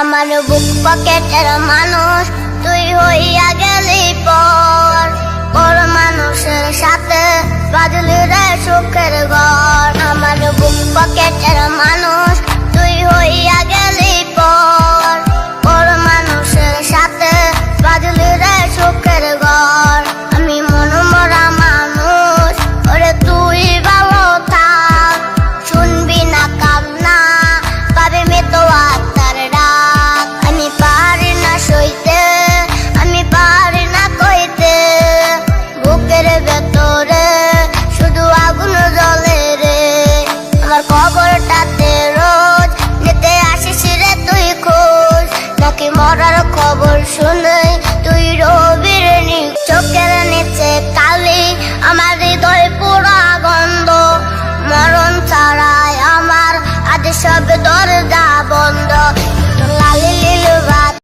আমার বুক পকেটের মানুষ তুই হইয়া গেলি পর। পর মানুষের সাথে বাজলি রে সুখের shall be daughter